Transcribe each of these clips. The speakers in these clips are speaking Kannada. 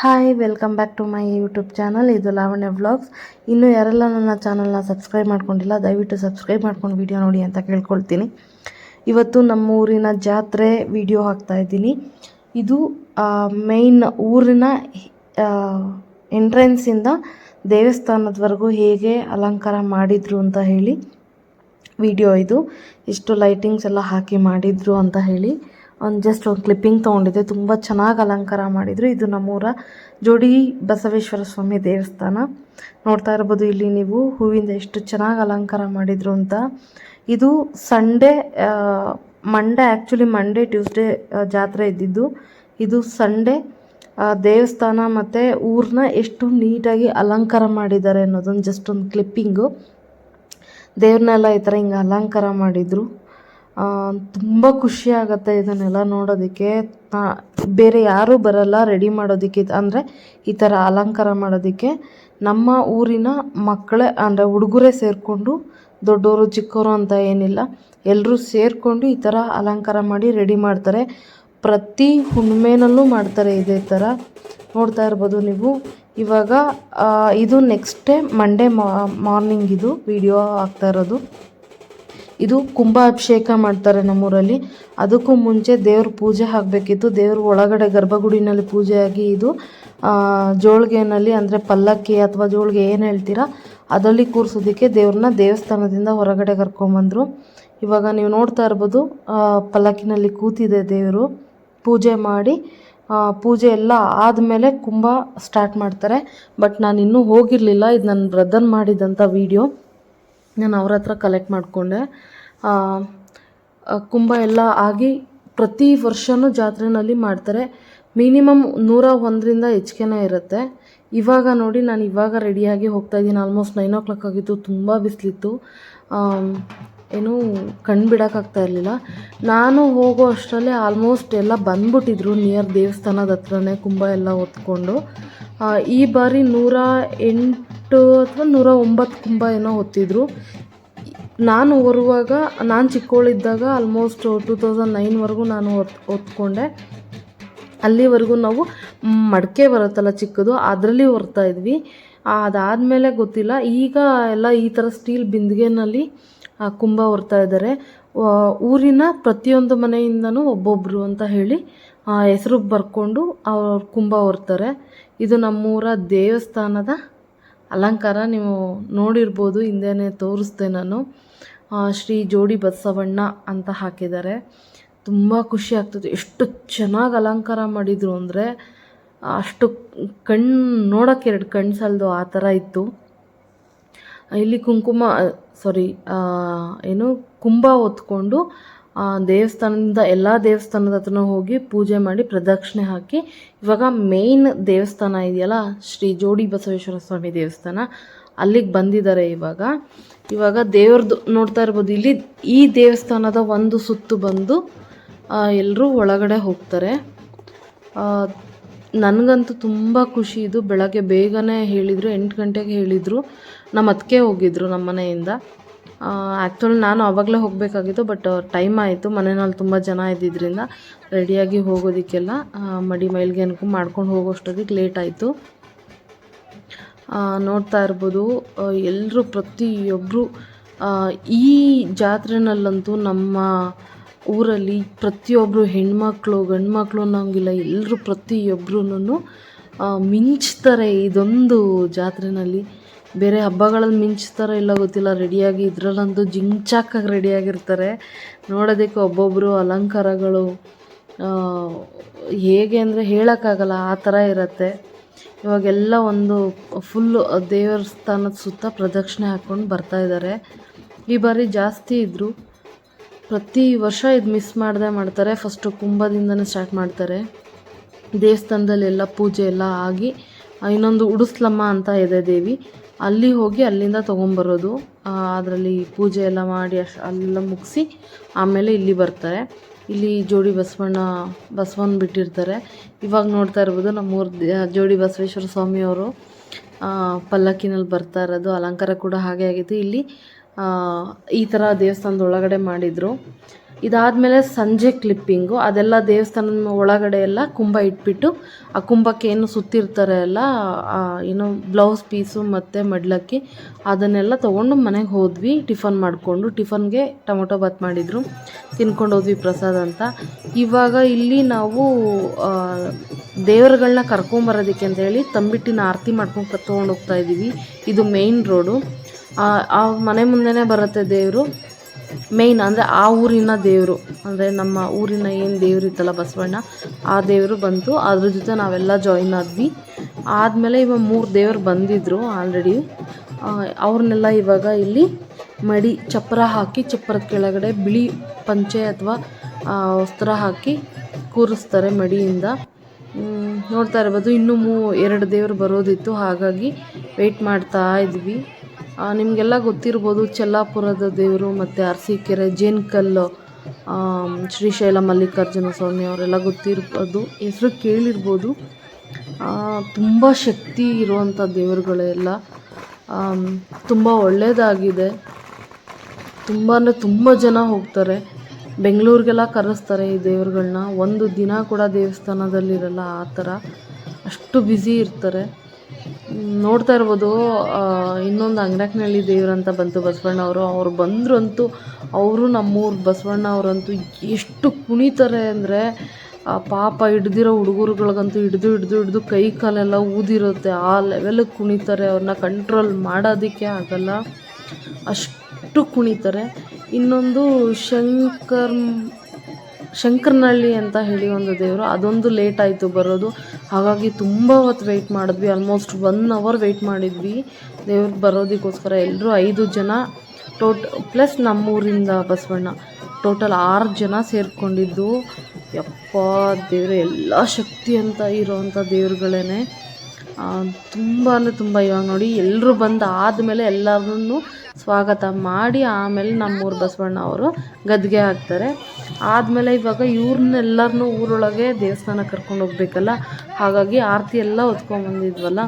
Hi welcome back to my YouTube channel ಇದು ಲಾವಣ್ಯ ವ್ಲಾಗ್ಸ್ ಇನ್ನೂ ಯಾರೆಲ್ಲ ನನ್ನ ಚಾನಲ್ನ ಸಬ್ಸ್ಕ್ರೈಬ್ ಮಾಡ್ಕೊಂಡಿಲ್ಲ, ದಯವಿಟ್ಟು ಸಬ್ಸ್ಕ್ರೈಬ್ ಮಾಡ್ಕೊಂಡು ವಿಡಿಯೋ ನೋಡಿ ಅಂತ ಕೇಳ್ಕೊಳ್ತೀನಿ. ಇವತ್ತು ನಮ್ಮ ಊರಿನ ಜಾತ್ರೆ ವಿಡಿಯೋ ಹಾಕ್ತಾ ಇದ್ದೀನಿ. ಇದು ಮೇಯ್ನ್ ಊರಿನ ಎಂಟ್ರೆನ್ಸಿಂದ ದೇವಸ್ಥಾನದವರೆಗೂ ಹೇಗೆ ಅಲಂಕಾರ ಮಾಡಿದರು ಅಂತ ಹೇಳಿ ವಿಡಿಯೋ ಇದು. ಇಷ್ಟು ಲೈಟಿಂಗ್ಸ್ ಎಲ್ಲ ಹಾಕಿ ಮಾಡಿದರು ಅಂತ ಹೇಳಿ. ಒಂದು ಜಸ್ಟ್ ಒಂದು ಕ್ಲಿಪ್ಪಿಂಗ್ ತೊಗೊಂಡಿದ್ದೆ. ತುಂಬ ಚೆನ್ನಾಗಿ ಅಲಂಕಾರ ಮಾಡಿದರು. ಇದು ನಮ್ಮೂರ ಜೋಡಿ ಬಸವೇಶ್ವರ ಸ್ವಾಮಿ ದೇವಸ್ಥಾನ. ನೋಡ್ತಾ ಇರ್ಬೋದು ಇಲ್ಲಿ ನೀವು ಹೂವಿಂದ ಎಷ್ಟು ಚೆನ್ನಾಗಿ ಅಲಂಕಾರ ಮಾಡಿದರು ಅಂತ. ಇದು Sunday Monday actually Monday Tuesday ಜಾತ್ರೆ ಇದ್ದಿದ್ದು. ಇದು ಸಂಡೇ ದೇವಸ್ಥಾನ ಮತ್ತು ಊರನ್ನ ಎಷ್ಟು ನೀಟಾಗಿ ಅಲಂಕಾರ ಮಾಡಿದ್ದಾರೆ ಅನ್ನೋದೊಂದು ಜಸ್ಟ್ ಒಂದು ಕ್ಲಿಪ್ಪಿಂಗು ದೇವ್ರನ್ನೆಲ್ಲ ಈ ಥರ ಹಿಂಗೆ ಅಲಂಕಾರ ಮಾಡಿದರು. ತುಂಬ ಖುಷಿ ಆಗುತ್ತೆ ಇದನ್ನೆಲ್ಲ ನೋಡೋದಕ್ಕೆ. ಬೇರೆ ಯಾರೂ ಬರಲ್ಲ ರೆಡಿ ಮಾಡೋದಕ್ಕೆ, ಅಂದರೆ ಈ ಥರ ಅಲಂಕಾರ ಮಾಡೋದಕ್ಕೆ. ನಮ್ಮ ಊರಿನ ಮಕ್ಕಳೇ, ಅಂದರೆ ಹುಡುಗರೇ ಸೇರಿಕೊಂಡು ದೊಡ್ಡವರು ಚಿಕ್ಕವರು ಅಂತ ಏನಿಲ್ಲ ಎಲ್ಲರೂ ಸೇರಿಕೊಂಡು ಈ ಥರ ಅಲಂಕಾರ ಮಾಡಿ ರೆಡಿ ಮಾಡ್ತಾರೆ. ಪ್ರತಿ ಹುಣ್ಣಿಮೆನಲ್ಲೂ ಮಾಡ್ತಾರೆ ಇದೇ ಥರ ನೋಡ್ತಾ ಇರ್ಬೋದು ನೀವು. ಇವಾಗ ಇದು ನೆಕ್ಸ್ಟ್ ಡೇ ಮಂಡೇ ಮಾರ್ನಿಂಗ್ ಇದು ವಿಡಿಯೋ ಆಗ್ತಾ ಇರೋದು. ಇದು ಕುಂಭಾಭಿಷೇಕ ಮಾಡ್ತಾರೆ ನಮ್ಮೂರಲ್ಲಿ. ಅದಕ್ಕೂ ಮುಂಚೆ ದೇವ್ರ ಪೂಜೆ ಆಗಬೇಕಿತ್ತು ದೇವ್ರ ಒಳಗಡೆ ಗರ್ಭಗುಡಿನಲ್ಲಿ ಆಗಿ ಇದು ಜೋಳಿಗೆನಲ್ಲಿ ಅಂದರೆ ಪಲ್ಲಕ್ಕಿ ಅಥವಾ ಜೋಳಿಗೆ ಏನು ಹೇಳ್ತೀರಾ, ಅದರಲ್ಲಿ ಕೂರಿಸೋದಕ್ಕೆ ದೇವ್ರನ್ನ ದೇವಸ್ಥಾನದಿಂದ ಹೊರಗಡೆ ಕರ್ಕೊಂಬಂದರು. ಇವಾಗ ನೀವು ನೋಡ್ತಾ ಇರ್ಬೋದು ಪಲ್ಲಕ್ಕಿನಲ್ಲಿ ಕೂತಿದೆ ದೇವರು. ಪೂಜೆ ಮಾಡಿ ಪೂಜೆ ಎಲ್ಲ ಆದಮೇಲೆ ಕುಂಭ ಸ್ಟಾರ್ಟ್ ಮಾಡ್ತಾರೆ. ಬಟ್ ನಾನು ಇನ್ನೂ ಹೋಗಿರಲಿಲ್ಲ. ಇದು ನನ್ನ ಬ್ರದರ್ ಮಾಡಿದಂಥ ವೀಡಿಯೋ ನಾನು ಅವ್ರ ಹತ್ರ ಕಲೆಕ್ಟ್ ಮಾಡಿಕೊಂಡೆ. ಕುಂಭ ಎಲ್ಲ ಆಗಿ ಪ್ರತಿ ವರ್ಷವೂ ಜಾತ್ರೆನಲ್ಲಿ ಮಾಡ್ತಾರೆ. ಮಿನಿಮಮ್ ನೂರ ಒಂದರಿಂದ ಹೆಚ್ಚಿಗೆನೇ ಇರುತ್ತೆ. ಇವಾಗ ನೋಡಿ, ನಾನು ಇವಾಗ ರೆಡಿಯಾಗಿ ಹೋಗ್ತಾ ಇದ್ದೀನಿ. ಆಲ್ಮೋಸ್ಟ್ ನೈನ್ ಓ ಕ್ಲಾಕ್ ಆಗಿತ್ತು. ತುಂಬ ಬಿಸಿಲಿತ್ತು. ಏನು ಕಣ್ಣು ಬಿಡೋಕ್ಕಾಗ್ತಾ ಇರಲಿಲ್ಲ. ನಾನು ಹೋಗೋ ಅಷ್ಟರಲ್ಲೇ ಆಲ್ಮೋಸ್ಟ್ ಎಲ್ಲ ಬಂದ್ಬಿಟ್ಟಿದ್ರು ನಿಯರ್ ದೇವಸ್ಥಾನದ ಹತ್ರನೇ ಕುಂಭ ಎಲ್ಲ ಹೊತ್ಕೊಂಡು ಈ ಬಾರಿ ನೂರ ಎಂಟು ಅಥವಾ ನೂರ ಒಂಬತ್ತು ಕುಂಭ ಏನೋ ಹೊತ್ತಿದ್ರು. ನಾನು ಹೊರುವಾಗ ನಾನು ಚಿಕ್ಕವಳಿದ್ದಾಗ ಆಲ್ಮೋಸ್ಟ್ ಟೂ ತೌಸಂಡ್ ನೈನ್ವರೆಗೂ ನಾನು ಹೊತ್ ಹೊತ್ಕೊಂಡೆ ಅಲ್ಲಿವರೆಗೂ ನಾವು ಮಡಕೆ ಬರುತ್ತಲ್ಲ ಚಿಕ್ಕದು, ಅದರಲ್ಲಿ ಹೊರ್ತಾ ಇದ್ವಿ. ಅದಾದಮೇಲೆ ಗೊತ್ತಿಲ್ಲ, ಈಗ ಎಲ್ಲ ಈ ಥರ ಸ್ಟೀಲ್ ಬಿಂದಿಗೆನಲ್ಲಿ ಕುಂಭ ಹೊರ್ತಾ ಇದ್ದಾರೆ. ಊರಿನ ಪ್ರತಿಯೊಂದು ಮನೆಯಿಂದನೂ ಒಬ್ಬೊಬ್ಬರು ಅಂತ ಹೇಳಿ ಹೆಸರು ಬರ್ಕೊಂಡು ಅವ್ರ ಕುಂಭ ಹೊರ್ತಾರೆ ಇದು ನಮ್ಮೂರ ದೇವಸ್ಥಾನದ ಅಲಂಕಾರ ನೀವು ನೋಡಿರ್ಬೋದು, ಹಿಂದೆನೇ ತೋರಿಸ್ದೆ ನಾನು. ಶ್ರೀ ಜೋಡಿ ಬಸವಣ್ಣ ಅಂತ ಹಾಕಿದ್ದಾರೆ. ತುಂಬ ಖುಷಿ ಆಗ್ತದೆ. ಎಷ್ಟು ಚೆನ್ನಾಗಿ ಅಲಂಕಾರ ಮಾಡಿದರು ಅಂದರೆ, ಅಷ್ಟು ಕಣ್ಣು ನೋಡೋಕ್ಕೆ ಎರಡು ಕಣ್ಣು ಸಲ್ದು ಆ ಥರ ಇತ್ತು. ಇಲ್ಲಿ ಕುಂಕುಮ ಸಾರಿ ಏನು, ಕುಂಭ ಹೊತ್ಕೊಂಡು ದೇವಸ್ಥಾನದಿಂದ ಎಲ್ಲ ದೇವಸ್ಥಾನದ ಹತ್ರ ಹೋಗಿ ಪೂಜೆ ಮಾಡಿ ಪ್ರದಕ್ಷಿಣೆ ಹಾಕಿ. ಇವಾಗ ಮೇಯ್ನ್ ದೇವಸ್ಥಾನ ಇದೆಯಲ್ಲ, ಶ್ರೀ ಜೋಡಿ ಬಸವೇಶ್ವರ ಸ್ವಾಮಿ ದೇವಸ್ಥಾನ. ಅಲ್ಲಿಗೆ ಬಂದಿದ್ದಾರೆ ಇವಾಗ. ಇವಾಗ ದೇವ್ರದ್ದು ನೋಡ್ತಾ ಇರ್ಬೋದು, ಇಲ್ಲಿ ಈ ದೇವಸ್ಥಾನದ ಒಂದು ಸುತ್ತು ಬಂದು ಎಲ್ಲರೂ ಒಳಗಡೆ ಹೋಗ್ತಾರೆ. ನನಗಂತೂ ತುಂಬ ಖುಷಿ ಇದು. ಬೆಳಗ್ಗೆ ಬೇಗನೆ ಹೇಳಿದರು, ಎಂಟು ಗಂಟೆಗೆ ಹೇಳಿದರು. ನಮ್ಮ ಅದಕ್ಕೆ ಹೋಗಿದ್ರು ನಮ್ಮ ಮನೆಯಿಂದ. ಆ್ಯಕ್ಚುಲಿ ನಾನು ಆವಾಗಲೇ ಹೋಗಬೇಕಾಗಿತ್ತು ಬಟ್ ಟೈಮ್ ಆಯಿತು. ಮನೆಯಲ್ಲಿ ತುಂಬ ಜನ ಇದ್ದಿದ್ದರಿಂದ ರೆಡಿಯಾಗಿ ಹೋಗೋದಕ್ಕೆಲ್ಲ ಮಡಿ ಮೈಲ್ಗೆ ಅನ್ಕೊಂಡು ಮಾಡ್ಕೊಂಡು ಹೋಗೋಷ್ಟೊತ್ತಿಗೆ ಲೇಟ್ ಆಯಿತು. ನೋಡ್ತಾ ಇರ್ಬೋದು ಎಲ್ಲರೂ ಪ್ರತಿಯೊಬ್ಬರು ಈ ಜಾತ್ರೆನಲ್ಲಂತೂ ನಮ್ಮ ಊರಲ್ಲಿ ಪ್ರತಿಯೊಬ್ಬರು ಹೆಣ್ಮಕ್ಳು ಗಂಡು ಮಕ್ಕಳು ಅನ್ನೋಂಗಿಲ್ಲ ಎಲ್ಲರೂ ಪ್ರತಿಯೊಬ್ಬರೂ ಮಿಂಚ್ತಾರೆ ಇದೊಂದು ಜಾತ್ರೆನಲ್ಲಿ. ಬೇರೆ ಹಬ್ಬಗಳಲ್ಲಿ ಮಿಂಚ್ತಾರೋ ಇಲ್ಲ ಗೊತ್ತಿಲ್ಲ, ರೆಡಿಯಾಗಿ ಇದರಲ್ಲಂತೂ ಜಿಂಚಾಕಾಗಿ ರೆಡಿಯಾಗಿರ್ತಾರೆ. ನೋಡೋದಕ್ಕೆ ಒಬ್ಬೊಬ್ಬರು ಅಲಂಕಾರಗಳು ಹೇಗೆ ಅಂದರೆ ಹೇಳೋಕ್ಕಾಗಲ್ಲ, ಆ ಥರ ಇರುತ್ತೆ. ಇವಾಗೆಲ್ಲ ಒಂದು ಫುಲ್ಲು ದೇವಸ್ಥಾನದ ಸುತ್ತ ಪ್ರದಕ್ಷಿಣೆ ಹಾಕ್ಕೊಂಡು ಬರ್ತಾಯಿದ್ದಾರೆ ಈ ಬಾರಿ ಜಾಸ್ತಿ ಇದ್ದರು ಪ್ರತಿ ವರ್ಷ ಇದು ಮಿಸ್ ಮಾಡದೆ ಮಾಡ್ತಾರೆ. ಫಸ್ಟು ಕುಂಭದಿಂದನೇ ಸ್ಟಾರ್ಟ್ ಮಾಡ್ತಾರೆ. ದೇವಸ್ಥಾನದಲ್ಲೆಲ್ಲ ಪೂಜೆ ಎಲ್ಲ ಆಗಿ ಇನ್ನೊಂದು ಉಡುಸ್ಲಮ್ಮ ಅಂತ ಇದೆ ದೇವಿ. ಅಲ್ಲಿ ಹೋಗಿ ಅಲ್ಲಿಂದ ತೊಗೊಂಬರೋದು. ಅದರಲ್ಲಿ ಪೂಜೆ ಎಲ್ಲ ಮಾಡಿ ಅಷ್ಟು ಅಲ್ಲೆಲ್ಲ ಮುಗಿಸಿ ಆಮೇಲೆ ಇಲ್ಲಿ ಬರ್ತಾರೆ. ಇಲ್ಲಿ ಜೋಡಿ ಬಸವಣ್ಣ ಬಸವಣ್ಣ ಬಿಟ್ಟಿರ್ತಾರೆ. ಇವಾಗ ನೋಡ್ತಾ ಇರ್ಬೋದು ನಮ್ಮೂರು ಜೋಡಿ ಬಸವೇಶ್ವರ ಸ್ವಾಮಿಯವರು ಪಲ್ಲಕ್ಕಿನಲ್ಲಿ ಬರ್ತಾ ಇರೋದು. ಅಲಂಕಾರ ಕೂಡ ಹಾಗೆ ಆಗಿತ್ತು. ಇಲ್ಲಿ ಈ ಥರ ದೇವಸ್ಥಾನದ ಒಳಗಡೆ ಮಾಡಿದರು. ಇದಾದಮೇಲೆ ಸಂಜೆ ಕ್ಲಿಪ್ಪಿಂಗು ಅದೆಲ್ಲ ದೇವಸ್ಥಾನದ ಒಳಗಡೆ ಎಲ್ಲ ಕುಂಭ ಇಟ್ಬಿಟ್ಟು, ಆ ಕುಂಭಕ್ಕೆ ಏನು ಸುತ್ತಿರ್ತಾರೆ ಅಲ್ಲ ಏನು ಬ್ಲೌಸ್ ಪೀಸು ಮತ್ತು ಮಡ್ಲಕ್ಕಿ, ಅದನ್ನೆಲ್ಲ ತೊಗೊಂಡು ಮನೆಗೆ ಹೋದ್ವಿ, ಟಿಫನ್ ಮಾಡಿಕೊಂಡು. ಟಿಫನ್ಗೆ ಟೊಮೊಟೊ ಬಾತ್ ಮಾಡಿದರು, ತಿನ್ಕೊಂಡು ಹೋದ್ವಿ ಪ್ರಸಾದ ಅಂತ. ಇವಾಗ ಇಲ್ಲಿ ನಾವು ದೇವರುಗಳನ್ನ ಕರ್ಕೊಂಬರೋದಕ್ಕೆ ಅಂತ ಹೇಳಿ ತಂಬಿಟ್ಟಿನ ಆರತಿ ಮಾಡ್ಕೊಂಡು ತೊಗೊಂಡು ಹೋಗ್ತಾ ಇದ್ದೀವಿ ಇದು ಮೇಯ್ನ್ ರೋಡು ಆ ಮನೆ ಮುಂದೆನೇ ಬರುತ್ತೆ ದೇವರು. ಮೇಯ್ನ್ ಅಂದರೆ ಆ ಊರಿನ ದೇವರು. ಅಂದರೆ ನಮ್ಮ ಊರಿನ ಏನು ದೇವ್ರು ಇತ್ತಲ್ಲ ಬಸವಣ್ಣ, ಆ ದೇವರು ಬಂತು. ಅದ್ರ ಜೊತೆ ನಾವೆಲ್ಲ ಜಾಯಿನ್ ಆದ್ವಿ. ಆದಮೇಲೆ ಇವಾಗ ಮೂರು ದೇವರು ಬಂದಿದ್ದರು ಆಲ್ರೆಡಿ ಅವ್ರನ್ನೆಲ್ಲ ಇವಾಗ ಇಲ್ಲಿ ಮಡಿ, ಚಪ್ಪರ ಹಾಕಿ, ಚಪ್ಪರದ ಕೆಳಗಡೆ ಬಿಳಿ ಪಂಚೆ ಅಥವಾ ವಸ್ತ್ರ ಹಾಕಿ ಕೂರಿಸ್ತಾರೆ ಮಡಿಯಿಂದ. ನೋಡ್ತಾ ಇರ್ಬೋದು. ಇನ್ನೂ ಮೂ, ಎರಡು ದೇವರು ಬರೋದಿತ್ತು. ಹಾಗಾಗಿ ವೆಯ್ಟ್ ಮಾಡ್ತಾ ಇದ್ವಿ. ನಿಮಗೆಲ್ಲ ಗೊತ್ತಿರ್ಬೋದು ಚೆಲ್ಲಾಪುರದ ದೇವರು ಮತ್ತು ಅರಸೀಕೆರೆ, ಜೇನ್ಕಲ್ಲು ಶ್ರೀಶೈಲ ಮಲ್ಲಿಕಾರ್ಜುನ ಸ್ವಾಮಿ ಅವರೆಲ್ಲ ಗೊತ್ತಿರ್ಬೋದು, ಹೆಸರು ಕೇಳಿರ್ಬೋದು. ತುಂಬ ಶಕ್ತಿ ಇರುವಂಥ ದೇವರುಗಳೆಲ್ಲ ತುಂಬ ಒಳ್ಳೆಯದಾಗಿದೆ ತುಂಬ ಅಂದರೆ ತುಂಬ ಜನ ಹೋಗ್ತಾರೆ. ಬೆಂಗಳೂರಿಗೆಲ್ಲ ಕರೆಸ್ತಾರೆ ಈ ದೇವರುಗಳನ್ನ ಒಂದು ದಿನ ಕೂಡ ದೇವಸ್ಥಾನದಲ್ಲಿರಲ್ಲ ಆ ಥರ. ಅಷ್ಟು ಬ್ಯುಸಿ ಇರ್ತಾರೆ. ನೋಡ್ತಾ ಇರ್ಬೋದು. ಇನ್ನೊಂದು ಅಂಗನಕ್ನಳ್ಳಿ ದೇವ್ರಂತ ಬಂತು ಬಸವಣ್ಣ ಅವರು. ಅವ್ರು ಬಂದ್ರು ಅಂತೂ ಅವರು ನಮ್ಮೂರು ಬಸವಣ್ಣ ಅವರಂತೂ ಎಷ್ಟು ಕುಣಿತಾರೆ ಅಂದರೆ ಪಾಪ ಹಿಡ್ದಿರೋ ಹುಡುಗರುಗಳಿಗಂತೂ ಹಿಡ್ದು ಹಿಡ್ದು ಹಿಡ್ದು ಕೈ ಕಾಲೆಲ್ಲ ಊದಿರುತ್ತೆ. ಆ ಲೆವೆಲಿಗೆ ಕುಣಿತಾರೆ. ಅವ್ರನ್ನ ಕಂಟ್ರೋಲ್ ಮಾಡೋದಕ್ಕೆ ಆಗಲ್ಲ. ಅಷ್ಟು ಕುಣಿತಾರೆ. ಇನ್ನೊಂದು ಶಂಕರ್ ಶಂಕರನಹಳ್ಳಿ ಅಂತ ಹೇಳಿ ಒಂದು ದೇವರು, ಅದೊಂದು ಲೇಟ್ ಆಯಿತು ಬರೋದು. ಹಾಗಾಗಿ ತುಂಬ ಹೊತ್ತು ವೆಯ್ಟ್ ಮಾಡಿದ್ವಿ ಆಲ್ಮೋಸ್ಟ್ ಒನ್ ಅವರ್ ವೆಯ್ಟ್ ಮಾಡಿದ್ವಿ. ದೇವ್ರಿಗೆ ಬರೋದಕ್ಕೋಸ್ಕರ ಎಲ್ಲರೂ ಐದು ಜನ ಟೋಟ್ ಪ್ಲಸ್ ನಮ್ಮೂರಿಂದ ಬಸವಣ್ಣ ಟೋಟಲ್ ಆರು ಜನ ಸೇರಿಕೊಂಡಿದ್ದು. ಯಪ್ಪ, ದೇವರು, ಎಲ್ಲ ಶಕ್ತಿ ಅಂತ ಇರೋವಂಥ ದೇವ್ರುಗಳೇ ತುಂಬ ಅಂದರೆ ತುಂಬ ಇವಾಗ ನೋಡಿ ಎಲ್ಲರೂ ಬಂದು ಆದಮೇಲೆ ಎಲ್ಲರನ್ನೂ ಸ್ವಾಗತ ಮಾಡಿ ಆಮೇಲೆ ನಮ್ಮೂರು ಬಸವಣ್ಣ ಅವರು ಗದ್ಗೆ ಹಾಕ್ತಾರೆ. ಆದಮೇಲೆ ಇವಾಗ ಇವ್ರನ್ನೆಲ್ಲರನ್ನೂ ಊರೊಳಗೆ ದೇವಸ್ಥಾನ ಕರ್ಕೊಂಡು ಹೋಗ್ಬೇಕಲ್ಲ? ಹಾಗಾಗಿ ಆರತಿ ಎಲ್ಲ ಹೊತ್ಕೊಂಬಂದಿದ್ವಲ್ಲ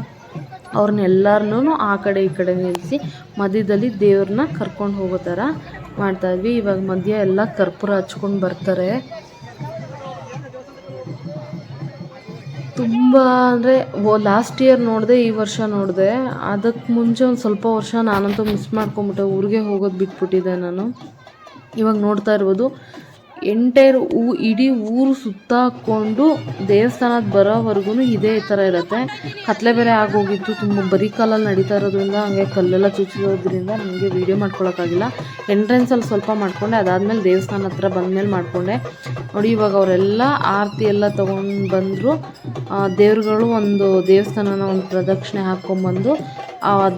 ಅವ್ರನ್ನೆಲ್ಲರನ್ನೂ ಆ ಕಡೆ ಈ ಕಡೆ ನಿಲ್ಲಿಸಿ ಮಧ್ಯದಲ್ಲಿ ದೇವ್ರನ್ನ ಕರ್ಕೊಂಡು ಹೋಗೋ ಥರ ಮಾಡ್ತಾಯಿದ್ವಿ ಇವಾಗ ಮಧ್ಯ ಎಲ್ಲ ಕರ್ಪೂರ ಹಚ್ಕೊಂಡು ಬರ್ತಾರೆ. ತುಂಬ ಅಂದರೆ ಓ ಲಾಸ್ಟ್ ಇಯರ್ ನೋಡಿದೆ, ಈ ವರ್ಷ ನೋಡಿದೆ. ಅದಕ್ಕೆ ಮುಂಚೆ ಒಂದು ಸ್ವಲ್ಪ ವರ್ಷ ನಾನಂತೂ ಮಿಸ್ ಮಾಡ್ಕೊಂಬಿಟ್ಟೆ. ಊರಿಗೆ ಹೋಗೋದು ಬಿಟ್ಬಿಟ್ಟಿದ್ದೆ ನಾನು. ಇವಾಗ ನೋಡ್ತಾ ಇರ್ಬೋದು. ಎಂಟೈರ್ ಊ ಇಡೀ ಊರು ಸುತ್ತಾಕೊಂಡು ದೇವಸ್ಥಾನದ ಬರೋವರೆಗೂ ಇದೇ ಥರ ಇರುತ್ತೆ. ಕತ್ಲೆ ಬೇರೆ ಆಗೋಗಿತ್ತು, ತುಂಬ ಬರೀ ಕಾಲಲ್ಲಿ ನಡೀತಾ ಇರೋದ್ರಿಂದ ಹಂಗೆ ಕಲ್ಲೆಲ್ಲ ಚುಚ್ಚಿರೋದ್ರಿಂದ ನನಗೆ ವೀಡಿಯೋ ಮಾಡ್ಕೊಳಕ್ಕಾಗಿಲ್ಲ. ಎಂಟ್ರೆನ್ಸಲ್ಲಿ ಸ್ವಲ್ಪ ಮಾಡಿಕೊಂಡೆ, ಅದಾದಮೇಲೆ ದೇವಸ್ಥಾನ ಹತ್ರ ಬಂದಮೇಲೆ ಮಾಡಿಕೊಂಡೆ. ನೋಡಿ ಇವಾಗ ಅವರೆಲ್ಲ ಆರತಿ ಎಲ್ಲ ತೊಗೊಂಡು ಬಂದರು. ದೇವ್ರುಗಳು ಒಂದು ದೇವಸ್ಥಾನನ ಒಂದು ಪ್ರದಕ್ಷಿಣೆ ಹಾಕ್ಕೊಂಬಂದು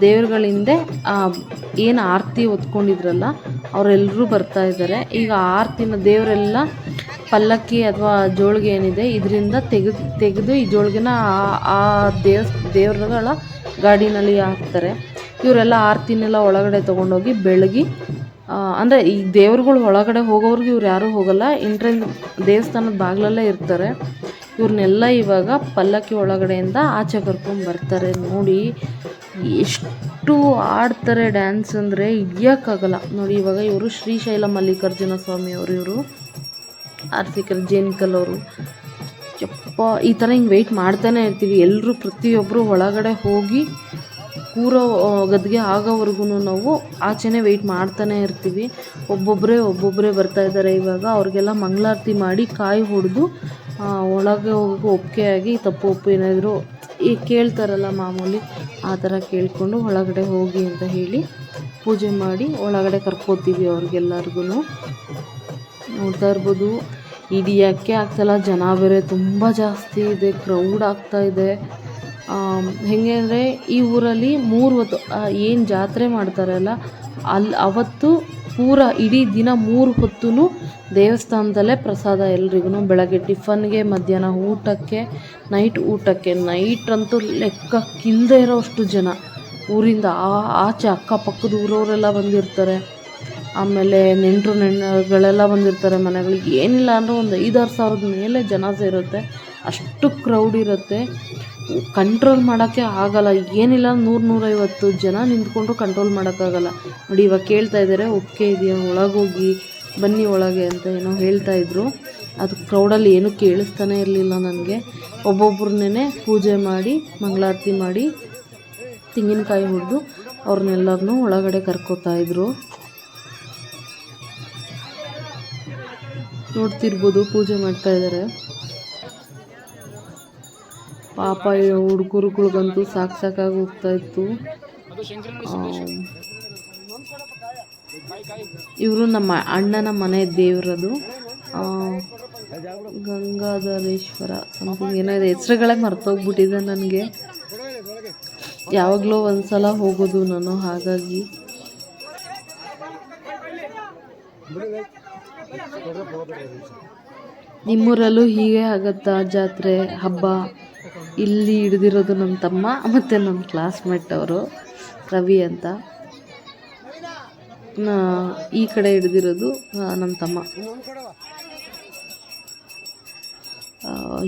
ದೇವ್ರುಗಳ ಹಿಂದೆ ಏನು ಆರತಿ ಹೊತ್ಕೊಂಡಿದ್ರಲ್ಲ ಅವರೆಲ್ಲರೂ ಬರ್ತಾ ಇದ್ದಾರೆ. ಈಗ ಆರತಿನ ದೇವರೆಲ್ಲ ಪಲ್ಲಕ್ಕಿ ಅಥವಾ ಜೋಳಿಗೆ ಏನಿದೆ, ಇದರಿಂದ ತೆಗೆದು ತೆಗೆದು ಈ ಜೋಳಿಗೆನ ಆ- ಆ ದೇವ, ದೇವರುಗಳ ಗಾಡಿನಲ್ಲಿ ಹಾಕ್ತಾರೆ. ಇವರೆಲ್ಲ ಆರತಿನೆಲ್ಲ ಒಳಗಡೆ ತೊಗೊಂಡೋಗಿ ಬೆಳಗಿ ಅಂದರೆ ಈ ದೇವ್ರುಗಳು ಒಳಗಡೆ ಹೋಗೋರ್ಗೆ ಇವ್ರು ಯಾರೂ ಹೋಗಲ್ಲ. ಇಂಟ್ರೆನ್, ದೇವಸ್ಥಾನದ ಬಾಗಿಲಲ್ಲೇ ಇರ್ತಾರೆ. ಇವ್ರನ್ನೆಲ್ಲ ಇವಾಗ ಪಲ್ಲಕ್ಕಿ ಒಳಗಡೆಯಿಂದ ಆಚೆ ಕರ್ಕೊಂಡು ಬರ್ತಾರೆ. ನೋಡಿ ಎಷ್ಟು ಆಡ್ತಾರೆ ಡ್ಯಾನ್ಸ್ ಅಂದರೆ ಹಿಡಿಯೋಕ್ಕಾಗಲ್ಲ. ನೋಡಿ, ಇವಾಗ ಇವರು ಶ್ರೀಶೈಲ ಮಲ್ಲಿಕಾರ್ಜುನ ಸ್ವಾಮಿ ಅವರು, ಇವರು ಆರ್ತಿಕಲ್ ಜೇನ್ಕಲ್ ಅವರು. ಯಪ್ಪ, ಈ ಥರ ಹಿಂಗೆ ವೆಯ್ಟ್ ಮಾಡ್ತಾನೆ ಇರ್ತೀವಿ. ಎಲ್ಲರೂ ಪ್ರತಿಯೊಬ್ಬರು ಒಳಗಡೆ ಹೋಗಿ ಕೂರೋ ಗದ್ದಿಗೆ ಆಗೋವರೆಗೂ ನಾವು ಆಚೆನೇ ವೆಯ್ಟ್ ಮಾಡ್ತಾನೆ ಇರ್ತೀವಿ. ಒಬ್ಬೊಬ್ಬರೇ ಒಬ್ಬೊಬ್ಬರೇ ಬರ್ತಾ ಇದ್ದಾರೆ ಇವಾಗ. ಅವ್ರಿಗೆಲ್ಲ ಮಂಗಳಾರತಿ ಮಾಡಿ ಕಾಯಿ ಹೊಡೆದು ಒಳಗೆ ಹೋಗಿ ಒಪ್ಪಿಗೆ ಆಗಿ, ತಪ್ಪು ಒಪ್ಪು ಏನಾದರೂ ಈ ಕೇಳ್ತಾರಲ್ಲ ಮಾಮೂಲಿ. ಆ ಥರ ಕೇಳಿಕೊಂಡು ಒಳಗಡೆ ಹೋಗಿ ಅಂತ ಹೇಳಿ ಪೂಜೆ ಮಾಡಿ ಒಳಗಡೆ ಕರ್ಕೋತೀವಿ ಅವ್ರಿಗೆಲ್ಲರಿಗೂ. ನೋಡ್ತಾ ಇರ್ಬೋದು ಹಿಡಿಯೋಕ್ಕೆ ಆಗ್ತಾಯಿಲ್ಲ ಜನ ಬೇರೆ ತುಂಬ ಜಾಸ್ತಿ ಇದೆ ಕ್ರೌಡ್ ಆಗ್ತಾ ಇದೆ. ಆಮ್, ಹೆಂಗೆ ಅಂದರೆ ಈ ಊರಲ್ಲಿ ಮೂರು ಹೊತ್ತು ಏನು ಜಾತ್ರೆ ಮಾಡ್ತಾರಲ್ಲ ಅಲ್ಲಿ ಅವತ್ತು ಪೂರ ಇಡೀ ದಿನ ಮೂರು ಹೊತ್ತು ದೇವಸ್ಥಾನದಲ್ಲೇ ಪ್ರಸಾದ ಎಲ್ರಿಗೂ ಬೆಳಗ್ಗೆ ಟಿಫನ್ಗೆ, ಮಧ್ಯಾಹ್ನ ಊಟಕ್ಕೆ, ನೈಟ್ ಊಟಕ್ಕೆ. ನೈಟ್ ಅಂತೂ ಲೆಕ್ಕಕ್ಕಿಲ್ಲದೆ ಇರೋಷ್ಟು ಜನ. ಊರಿಂದ ಆ, ಆಚೆ ಅಕ್ಕಪಕ್ಕದ ಊರವರೆಲ್ಲ ಬಂದಿರ್ತಾರೆ. ಆಮೇಲೆ ನೆಂಟರು ನೆಂಟರುಗಳೆಲ್ಲ ಬಂದಿರ್ತಾರೆ ಮನೆಗಳಿಗೆ. ಏನಿಲ್ಲ ಅಂದರೆ ಒಂದು ಐದಾರು ಸಾವಿರದ ಮೇಲೆ ಜನ ಸೇರುತ್ತೆ. ಅಷ್ಟು ಕ್ರೌಡ್ ಇರುತ್ತೆ. ಕಂಟ್ರೋಲ್ ಮಾಡೋಕ್ಕೆ ಆಗಲ್ಲ. ಏನಿಲ್ಲ, ನೂರು ನೂರೈವತ್ತು ಜನ ನಿಂತ್ಕೊಂಡು ಕಂಟ್ರೋಲ್ ಮಾಡೋಕ್ಕಾಗಲ್ಲ ನೋಡಿ, ಇವಾಗ ಕೇಳ್ತಾ ಇದ್ದಾರೆ ಒಪ್ಪಿಗೆ ಇದೆಯಾ, ಒಳಗೋಗಿ, ಬನ್ನಿ ಒಳಗೆ ಅಂತ ಏನೋ ಹೇಳ್ತಾ ಇದ್ರು. ಅದು ಕ್ರೌಡಲ್ಲಿ ಏನೂ ಕೇಳಿಸ್ತಾನೆ ಇರಲಿಲ್ಲ ನನಗೆ. ಒಬ್ಬೊಬ್ರನ್ನೇ ಪೂಜೆ ಮಾಡಿ, ಮಂಗಳಾರತಿ ಮಾಡಿ, ತೆಂಗಿನಕಾಯಿ ಹೊಡೆದು ಅವ್ರನ್ನೆಲ್ಲರನ್ನೂ ಒಳಗಡೆ ಕರ್ಕೋತಾ ಇದ್ರು. ನೋಡ್ತಿರ್ಬೋದು, ಪೂಜೆ ಮಾಡ್ತಾ ಇದ್ದಾರೆ. ಪಾಪ ಹುಡುಗರುಗಳಿಗಂತೂ ಸಾಕು ಸಾಕಾಗಿ ಹೋಗ್ತಾ ಇತ್ತು. ಇವರು ನಮ್ಮ ಅಣ್ಣನ ಮನೆ ದೇವರದು. ಗಂಗಾಧರೇಶ್ವರ ಸಮಥಿಂಗ್ ಏನೋ ಇದೆ ಹೆಸ್ರುಗಳೇ ಮರ್ತೋಗ್ಬಿಟ್ಟಿದೆ ನನಗೆ. ಯಾವಾಗಲೂ ಒಂದ್ಸಲ ಹೋಗೋದು ನಾನು ಹಾಗಾಗಿ. ನಿಮ್ಮೂರಲ್ಲೂ ಹೀಗೆ ಆಗತ್ತಾ? ಜಾತ್ರೆ, ಹಬ್ಬ? ಇಲ್ಲಿ ಹಿಡ್ದಿರೋದು ನಮ್ಮ ತಮ್ಮ ಮತ್ತು ನಮ್ಮ ಕ್ಲಾಸ್ಮೇಟ್ ಅವರು, ರವಿ ಅಂತ. ಈ ಕಡೆ ಹಿಡ್ದಿರೋದು ನಮ್ಮ ತಮ್ಮ.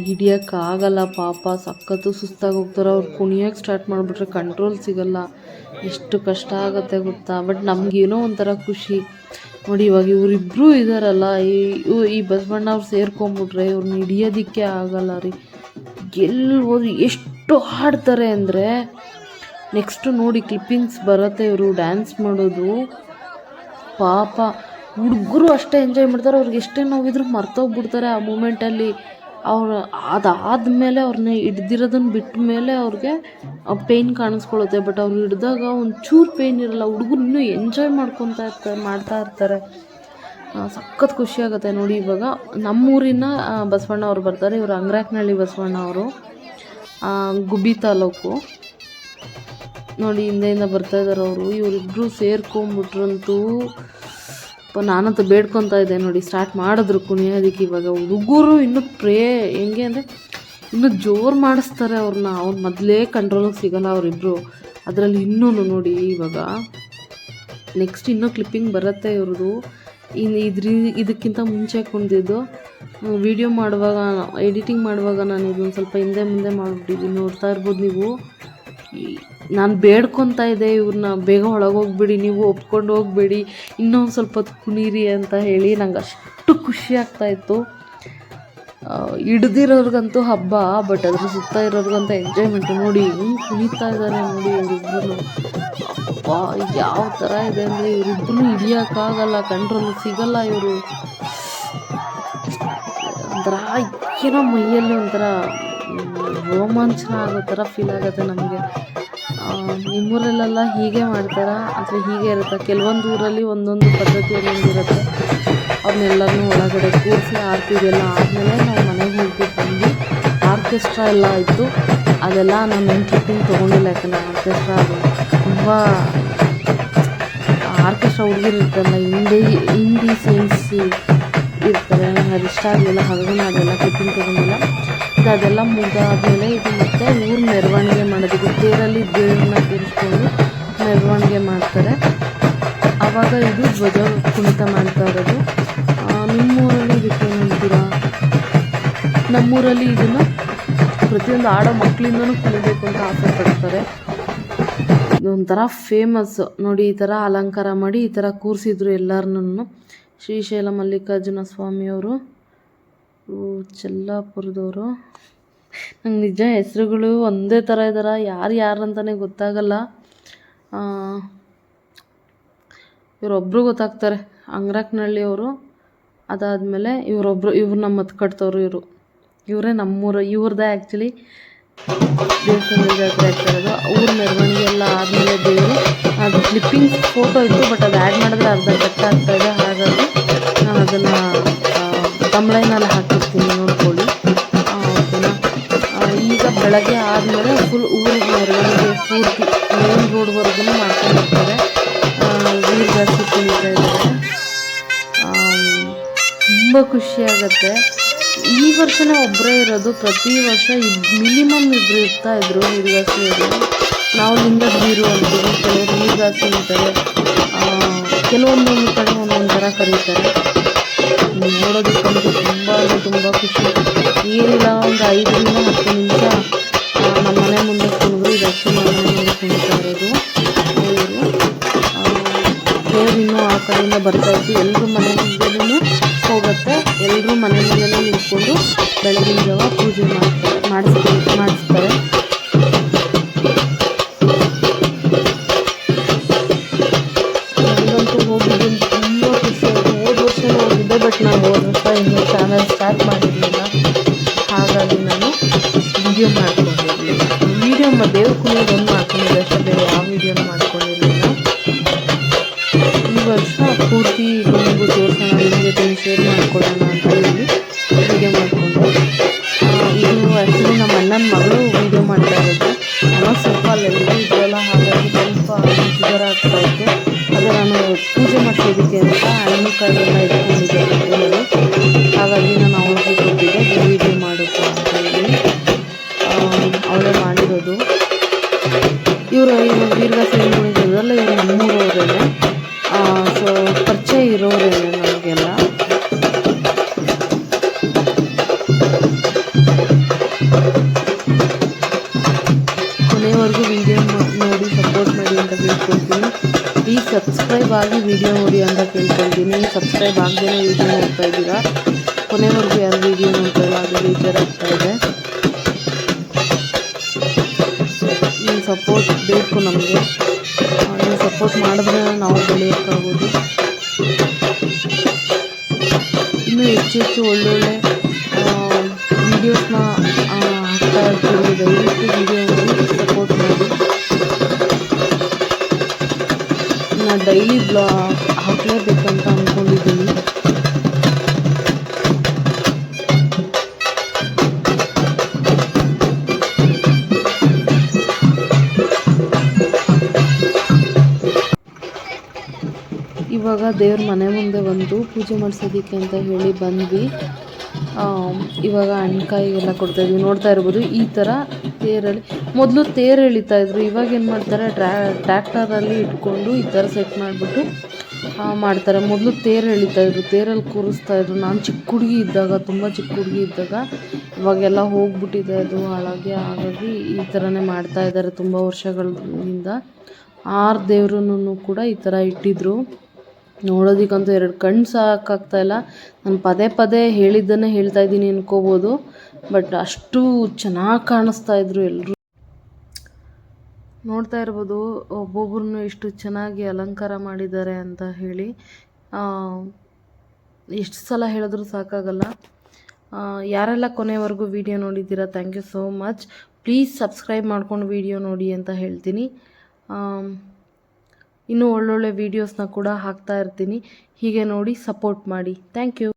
ಹಿಡಿಯೋಕ್ಕಾಗಲ್ಲ ಪಾಪ, ಸಖತ್ತು ಸುಸ್ತಾಗಿ ಹೋಗ್ತಾರೆ. ಅವ್ರು ಕುಣಿಯೋಕ್ಕೆ ಸ್ಟಾರ್ಟ್ ಮಾಡಿಬಿಟ್ರೆ ಕಂಟ್ರೋಲ್ ಸಿಗಲ್ಲ. ಎಷ್ಟು ಕಷ್ಟ ಆಗುತ್ತೆ ಗೊತ್ತಾ? ಬಟ್ ನಮಗೇನೋ ಒಂಥರ ಖುಷಿ. ನೋಡಿ, ಇವಾಗ ಇವರಿಬ್ಬರು ಇದ್ದಾರಲ್ಲ ಈ ಈ ಬಸವಣ್ಣ ಅವ್ರು ಸೇರ್ಕೊಂಬಿಟ್ರೆ ಇವ್ರನ್ನ ಹಿಡಿಯೋದಿಕ್ಕೆ ಆಗಲ್ಲ ರೀ. ಎಲ್ಲಿ ಎಷ್ಟು ಹಾಡ್ತಾರೆ ಅಂದರೆ ನೆಕ್ಸ್ಟು ನೋಡಿ ಕ್ಲಿಪ್ಪಿಂಗ್ಸ್ ಬರುತ್ತೆ ಇವರು ಡ್ಯಾನ್ಸ್ ಮಾಡೋದು. ಪಾಪ, ಹುಡುಗರು ಅಷ್ಟೇ ಎಂಜಾಯ್ ಮಾಡ್ತಾರೆ, ಅವ್ರಿಗೆ ಎಷ್ಟೇ ನೋವಿದ್ರು ಮರ್ತೋಗ್ಬಿಡ್ತಾರೆ ಆ ಮೂಮೆಂಟಲ್ಲಿ ಅವ್ರು ಅದಾದಮೇಲೆ ಅವ್ರನ್ನ ಹಿಡ್ದಿರೋದನ್ನ ಬಿಟ್ಟ ಮೇಲೆ ಅವ್ರಿಗೆ ಪೇಯ್ನ್ ಕಾಣಿಸ್ಕೊಳ್ಳುತ್ತೆ. ಬಟ್ ಅವ್ರು ಹಿಡ್ದಾಗ ಒಂಚೂರು ಪೇಯ್ನ್ ಇರಲ್ಲ. ಹುಡುಗರು ಇನ್ನೂ ಎಂಜಾಯ್ ಮಾಡ್ಕೊತಾ ಇರ್ತಾರೆ ಮಾಡ್ತಾ ಇರ್ತಾರೆ. ಸಖತ್ ಖುಷಿ ಆಗುತ್ತೆ ನೋಡಿ ಇವಾಗ. ನಮ್ಮೂರಿನ ಬಸವಣ್ಣ ಅವ್ರು ಬರ್ತಾರೆ. ಇವರು ಅಂಗ್ರಾಕ್ನಹಳ್ಳಿ ಬಸವಣ್ಣ ಅವರು. ಗುಬ್ಬಿ ತಾಲೂಕು. ನೋಡಿ ಹಿಂದೆಯಿಂದ ಬರ್ತಾ ಇದ್ದಾರೆ ಅವರು. ಇವರಿಬ್ಬರು ಸೇರ್ಕೊಂಬಿಟ್ರಂತೂ ಪ ನಾನಂತೂ ಬೇಡ್ಕೊತಾ ಇದ್ದೆ ನೋಡಿ ಸ್ಟಾರ್ಟ್ ಮಾಡಿದ್ರು ಕುಣಿಯೋದಕ್ಕೆ ಇವಾಗ. ಹುಡುಗರು ಇನ್ನೂ ಪ್ರೇ, ಹೆಂಗೆ ಅಂದರೆ ಇನ್ನೂ ಜೋರು ಮಾಡಿಸ್ತಾರೆ ಅವ್ರನ್ನ. ಅವ್ರ ಮೊದಲೇ ಕಂಟ್ರೋಲಿಗೆ ಸಿಗಲ್ಲ ಅವರಿಬ್ಬರು ಅದರಲ್ಲಿ ಇನ್ನೂ ನೋಡಿ ಇವಾಗ. ನೆಕ್ಸ್ಟ್ ಇನ್ನೂ ಕ್ಲಿಪ್ಪಿಂಗ್ ಬರುತ್ತೆ ಇವ್ರದ್ದು ಇನ್ನು ಇದ್ರ, ಇದಕ್ಕಿಂತ ಮುಂಚೆ ಕುಂದಿದ್ದು ವಿಡಿಯೋ ಮಾಡುವಾಗ ಎಡಿಟಿಂಗ್ ಮಾಡುವಾಗ ನಾನು ಇದೊಂದು ಸ್ವಲ್ಪ ಹಿಂದೆ ಮುಂದೆ ಮಾಡಿಬಿಟ್ಟಿದ್ದೀನಿ. ನೋಡ್ತಾ ಇರ್ಬೋದು ನೀವು. ನಾನು ಬೇಡ್ಕೊತಾ ಇದ್ದೆ ಇವ್ರನ್ನ ಬೇಗ ಒಳಗೆ ಹೋಗ್ಬಿಡಿ, ನೀವು ಒಪ್ಕೊಂಡು ಹೋಗ್ಬೇಡಿ, ಇನ್ನೊಂದು ಸ್ವಲ್ಪ ಹೊತ್ತು ಕುಣೀರಿ ಅಂತ ಹೇಳಿ ನಂಗೆ ಅಷ್ಟು ಖುಷಿ ಆಗ್ತಾಯಿತ್ತು ಹಿಡ್ದಿರೋರ್ಗಂತೂ ಹಬ್ಬ, ಬಟ್ ಅದ್ರ ಸುತ್ತ ಇರೋರ್ಗಂತ ಎಂಜಾಯ್ಮೆಂಟ್ ನೋಡಿ ಹೆಂಗೆ ಕುಣಿತಾ ಇದ್ದಾರೆ ನೋಡಿ ಇವರಿಬ್ಬರು ಅಪ್ಪ ಯಾವ ಥರ ಇದೆ ಅಂದರೆ ಇವರಿಬ್ಬರು ಹಿಡಿಯೋಕ್ಕಾಗಲ್ಲ ಕಂಟ್ರೋಲ್ ಸಿಗಲ್ಲ ಇವರು. ಒಂಥರ ಏನೋ ಮೈಯಲ್ಲಿ ಒಂಥರ ರೋಮಾಂಚನ ಆಗೋ ಥರ ಫೀಲ್ ಆಗುತ್ತೆ ನಮಗೆ. ನಿಮ್ಮೂರಲ್ಲೆಲ್ಲ ಹೀಗೆ ಮಾಡ್ತಾರಾ? ಅಥವಾ ಹೀಗೆ ಇರುತ್ತಾ? ಕೆಲವೊಂದು ಊರಲ್ಲಿ ಒಂದೊಂದು ಪದ್ಧತಿ ಒಂದೊಂದು ಇರುತ್ತೆ. ಅವ್ರನ್ನೆಲ್ಲರನ್ನೂ ಒಳಗಡೆ ಕೂರಿಸಿ ಆರತಿ ಇದೆಲ್ಲ ಆದಮೇಲೆ ನಾವು ಮನೆಗೆ ಹೋಗ್ಬಿಟ್ಟು ಬಂದು ಆರ್ಕೆಸ್ಟ್ರಾ ಎಲ್ಲ ಇತ್ತು ಅದೆಲ್ಲ ನಾನು ಟ್ರಿಪ್ಪಿಂಗ್ ತೊಗೊಂಡಿಲ್ಲ ಯಾಕಂದರೆ ಆರ್ಕೆಸ್ಟ್ರಾ ಅದು ತುಂಬ, ಆರ್ಕೆಸ್ಟ್ರಾ ಹುಡುಗಿರು ಇರ್ತಾರಲ್ಲ, ಹಿಂದಿ ಸೈನ್ಸ್ ಇರ್ತಾರೆ. ನನಗೆ ಅದು ಇಷ್ಟ ಆಗಲಿಲ್ಲ, ಹಾಗಾಗಿ ನಾನು ಅದೆಲ್ಲ ಟ್ರಿಪ್ಪಿಂಗ್ ತೊಗೊಂಡಿಲ್ಲ. ಇದು ಅದೆಲ್ಲ ಮುಗಿದಾದ್ಮೇಲೆ ಇದು ಮತ್ತೆ ಊರು ಮೆರವಣಿಗೆ ಮಾಡೋದು. ತೇರಲ್ಲಿ ದೇವ್ರನ್ನ ಕೂರಿಸ್ಕೊಂಡು ಮೆರವಣಿಗೆ ಮಾಡ್ತಾರೆ. ಆವಾಗ ಇದು ಧ್ವಜ ಕುಣಿತ ಮಾಡ್ತಾ ಇರೋದು. ನಿಮ್ಮೂರಲ್ಲಿ ಇದಕ್ಕೆ ಏನು ಅಂತೀರಾ? ನಮ್ಮೂರಲ್ಲಿ ಇದನ್ನು ಪ್ರತಿಯೊಂದು ಆಡೋ ಮಕ್ಕಳಿಂದನೂ ಕಲಿಬೇಕು ಅಂತ ಆಸೆ ಪಡ್ತಾರೆ. ಇದೊಂಥರ ಫೇಮಸ್ ನೋಡಿ, ಈ ಥರ ಅಲಂಕಾರ ಮಾಡಿ ಈ ಥರ ಕೂರಿಸಿದ್ರು ಎಲ್ಲರನ್ನೂ ಶ್ರೀಶೈಲ ಮಲ್ಲಿಕಾರ್ಜುನ ಸ್ವಾಮಿಯವರು. ಚೆಲ್ಲಾಪುರದವರು. ನಂಗೆ ನಿಜ ಹೆಸರುಗಳು ಒಂದೇ ಥರ ಇದ್ದಾರ ಯಾರು ಯಾರು ಅಂತಲೇ ಗೊತ್ತಾಗಲ್ಲ. ಇವರೊಬ್ಬರು ಗೊತ್ತಾಗ್ತಾರೆ. ಅಂಗ್ರಾಕ್ನಹಳ್ಳಿಯವರು ಅದಾದಮೇಲೆ ಇವರೊಬ್ಬರು ಇವ್ರು ನಮ್ಮ ಕಟ್ತವ್ರು ಇವರು. ಇವರೇ ನಮ್ಮೂರು ಇವ್ರದ್ದೇ ಆ್ಯಕ್ಚುಲಿ ದೇವಸ್ಥಾನ ಜಾತ್ರೆ ಆಗ್ತಾ ಇರೋದು. ಊರ ಮೆರವಣಿಗೆ ಎಲ್ಲ ಆದಮೇಲೆ ದೇವರು. ಅದು ಕ್ಲಿಪ್ಪಿಂಗ್ ಫೋಟೋ ಇತ್ತು ಬಟ್ ಅದು ಆ್ಯಡ್ ಮಾಡಿದ್ರೆ ಅರ್ಧ ಕಟ್ ಆಗ್ತಾಯಿದೆ ಹಾಗಾಗಿ ನಾನು ಅದನ್ನು ತಮ್ಲೈನಲ್ಲಿ ಹಾಕಿರ್ತೀನಿ ನೋಡ್ಕೊಳ್ಳಿ. ಓಕೆನಾ ಈಗ ಬೆಳಗ್ಗೆ ಆದಮೇಲೆ ಫುಲ್ ಊರಿಗೆ ಮೆರವಣಿಗೆ ಪೂರ್ತಿ ಮೇನ್ ರೋಡ್ವರೆಗೂ ಮಾಡ್ಕೊಂಡು ನೀರು ಜಾಸ್ತಿ ಕುಣಿತಾ ಇದ್ದಾರೆ. ತುಂಬ ಖುಷಿ ಆಗುತ್ತೆ ಈ ವರ್ಷನೇ ಒಬ್ಬರೇ ಇರೋದು, ಪ್ರತಿ ವರ್ಷ ಮಿನಿಮಮ್ ಇಬ್ಬರು ಇರ್ತಾ ಇದ್ರು ವೀರಗಾಸಿಯವರು ನಾವು ಹಿಂದೆ ನೀರು ಅಂತೀವಿ, ಕೆಲವರು ನೀರು ಅಂತಾರೆ ಕೆಲವೊಂದೊಂದು ಕಡೆ ಒಂದೊಂದು ಥರ ಕರೀತಾರೆ. ನೋಡೋದಕ್ಕಂತೂ ತುಂಬ ಅಂದರೆ ತುಂಬ ಖುಷಿ. ಏನಿಲ್ಲ, ಒಂದು ಐದರಿಂದ ಹತ್ತು ನಿಮಿಷ ನಮ್ಮ ಮನೆ ಮುಂದೆ ಕುಣಿದ್ರು ದರ್ಶನ ಮುಂದೆ ಕುಣಿತಾ ಇರೋದು. ದೇವರು ಇನ್ನೂ ಆ ಕಡೆಯಿಂದ ಬರ್ತಾ ಇತ್ತು. ಎಲ್ಲರೂ ಮನೆ ಮುಂದೆನೂ ಹೋಗುತ್ತೆ. ಎಲ್ಲರೂ ಮನೆ ಮುಂದೆನೇ ನಿಂತ್ಕೊಂಡು ಬೆಳಗಿನ ಜಾವ ಪೂಜೆ ಮಾಡ್ತಾರೆ ಮಾಡಿಸ್ತಾರೆ. ಬಟ್ ನಾನು ಹೋದ ವರ್ಷ ಇನ್ನೂ ಚಾನಲ್ ಸ್ಟಾರ್ಟ್ ಮಾಡಿರಲಿಲ್ಲ. ಹಾಗಾಗಿ ನಾನು ವಿಡಿಯೋ ಮಾಡ್ಕೊಂಡಿರಲಿಲ್ಲ ವಿಡಿಯೋ ದೇವ್ರ ಕುಣಿಯೋದು ಸಬ್ಸ್ಕ್ರೈಬ್ ಆಗದೇ ವಿಡಿಯೋ ನೋಡ್ತಾ ಇದ್ದೀರಾ? ಕೊನೆವರೆಗೂ ಯಾರು ವಿಡಿಯೋ ನೋಡ್ತಾ ಇಲ್ಲ ಅದು ಬೇಜಾರಾಗ್ತಾ ಇದೆ. ನಿಮ್ಮ ಸಪೋರ್ಟ್ ಬೇಕು ನಮಗೆ. ನೀವು ಸಪೋರ್ಟ್ ಮಾಡಿದ್ರೆ ನಾವು ಬೆಳೆಯೋಕ್ಕಾಗೋದು. ಇನ್ನೂ ಹೆಚ್ಚು ಹೆಚ್ಚು ಒಳ್ಳೊಳ್ಳೆ ವೀಡಿಯೋಸ್ನ ಹಾಕ್ತಾ ಇರ್ತೀವಿ. ದಯವಿಟ್ಟು ವಿಡಿಯೋ ನೋಡಿ ಸಪೋರ್ಟ್ ಮಾಡಿ. ನಾನು ಡೈಲಿ ಬ್ಲಾ ಹಾಕಲೇಬೇಕಂತ ಇವಾಗ ದೇವ್ರ ಮನೆ ಮುಂದೆ ಬಂದು ಪೂಜೆ ಮಾಡಿಸೋದಕ್ಕೆ ಅಂತ ಹೇಳಿ ಬಂದ್ವಿ. ಇವಾಗ ಹಣ್ಕಾಯಿಗೆಲ್ಲ ಕೊಡ್ತಾ ಇದ್ವಿ. ನೋಡ್ತಾ ಇರ್ಬೋದು, ಈ ಥರ ತೇರಲ್ಲಿ, ಮೊದಲು ತೇರು ಎಳಿತಾ ಇದ್ರು. ಇವಾಗ ಏನು ಮಾಡ್ತಾರೆ, ಟ್ರ್ಯಾ ಟ್ರ್ಯಾಕ್ಟರಲ್ಲಿ ಇಟ್ಕೊಂಡು ಈ ಥರ ಸೆಟ್ ಮಾಡಿಬಿಟ್ಟು ಮಾಡ್ತಾರೆ. ಮೊದಲು ತೇರು ಎಳಿತಾ ಇದ್ರು, ತೇರಲ್ಲಿ ಕೂರಿಸ್ತಾ ಇದ್ರು. ನಾನು ಚಿಕ್ಕ ಹುಡುಗಿ ಇದ್ದಾಗ, ತುಂಬ ಚಿಕ್ಕ ಹುಡುಗಿ ಇದ್ದಾಗ ಇವಾಗೆಲ್ಲ ಹೋಗ್ಬಿಟ್ಟಿದೆ ಅದು, ಹಾಳಾಗಿ, ಹಾಗಾಗಿ ಈ ಥರನೇ ಮಾಡ್ತಾ ಇದ್ದಾರೆ ತುಂಬ ವರ್ಷಗಳಿಂದ. ಆರು ದೇವ್ರೂ ಕೂಡ ಈ ಥರ ಇಟ್ಟಿದ್ರು. ನೋಡೋದಕ್ಕಂತೂ ಎರಡು ಕಣ್ಣು ಸಾಕಾಗ್ತಾ ಇಲ್ಲ. ನಾನು ಪದೇ ಪದೇ ಹೇಳಿದ್ದನ್ನೇ ಹೇಳ್ತಾ ಇದ್ದೀನಿ ಅನ್ಕೋಬೋದು. ಬಟ್ ಅಷ್ಟು ಚೆನ್ನಾಗಿ ಕಾಣಿಸ್ತಾ ಇದ್ರು ಎಲ್ಲರೂ ನೋಡ್ತಾ ಇರ್ಬೋದು ಒಬ್ಬೊಬ್ರನ್ನು ಎಷ್ಟು ಚೆನ್ನಾಗಿ ಅಲಂಕಾರ ಮಾಡಿದ್ದಾರೆ ಅಂತ ಹೇಳಿ. ಎಷ್ಟು ಸಲ ಹೇಳಿದ್ರು ಸಾಕಾಗಲ್ಲ. ಯಾರೆಲ್ಲ ಕೊನೆವರೆಗೂ ವಿಡಿಯೋ ನೋಡಿದ್ದೀರಾ thank you so much please subscribe ಮಾಡ್ಕೊಂಡು ವಿಡಿಯೋ ನೋಡಿ ಅಂತ ಹೇಳ್ತೀನಿ. ಇನ್ನೂ ಒಳ್ಳೊಳ್ಳೆ ವೀಡಿಯೋಸ್ನ ಕೂಡ ಹಾಕ್ತಾ ಇರ್ತೀನಿ. ಹೀಗೆ ನೋಡಿ ಸಪೋರ್ಟ್ ಮಾಡಿ. Thank you